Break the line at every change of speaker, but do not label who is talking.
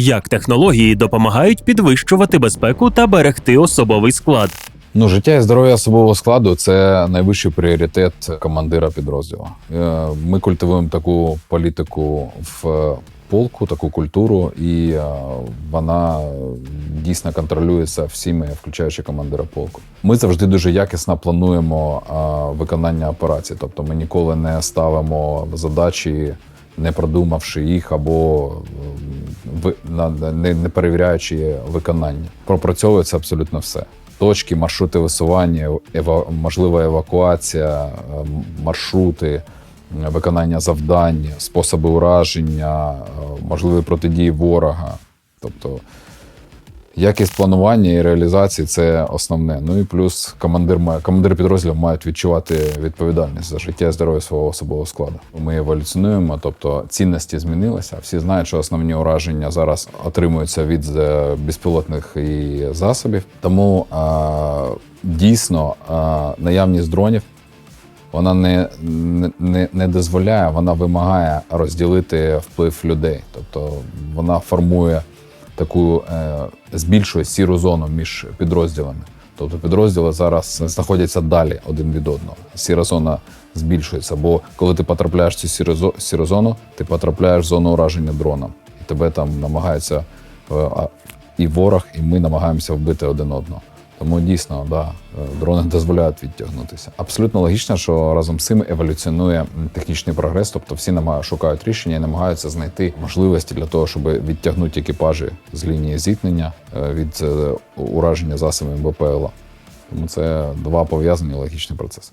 Як технології допомагають підвищувати безпеку та берегти особовий склад.
Ну, життя і здоров'я особового складу це найвищий пріоритет командира підрозділу. Е, Ми культивуємо таку політику в полку, таку культуру, і е, вона дійсно контролюється всіми, включаючи командира полку. Ми завжди дуже якісно плануємо е, виконання операцій, тобто ми ніколи не ставимо задачі. Не продумавши їх або не, не перевіряючи виконання, пропрацьовується абсолютно все точки, маршрути висування, ева, можлива евакуація, е, маршрути, е, виконання завдань, способи ураження, е, можливі протидії ворога. Тобто якість планування і реалізації це основне. Ну і плюс командир має командир підрозділів мають відчувати відповідальність за життя і здоров'я свого особового складу. Ми еволюціонуємо, тобто цінності змінилися. Всі знають, що основні ураження зараз отримуються від е, безпілотних і засобів. Тому е, дійсно е, наявність дронів. Вона не, не, не дозволяє, вона вимагає розділити вплив людей. Тобто вона формує таку е, збільшує сіру зону між підрозділами. Тобто підрозділи зараз знаходяться далі один від одного. Сіра зона збільшується, бо коли ти потрапляєш в цю сіру, зону, ти потрапляєш в зону ураження дроном. І тебе там намагаються е, і ворог, і ми намагаємося вбити один одного. Тому дійсно, да, е, дрони дозволяють відтягнутися. Абсолютно логічно, що разом з цим еволюціонує технічний прогрес, тобто всі намагають шукають рішення і намагаються знайти можливості для того, щоб відтягнути екіпажі з лінії зіткнення е, від е, ураження засобами БПЛА. Тому це два пов'язані логічні процеси.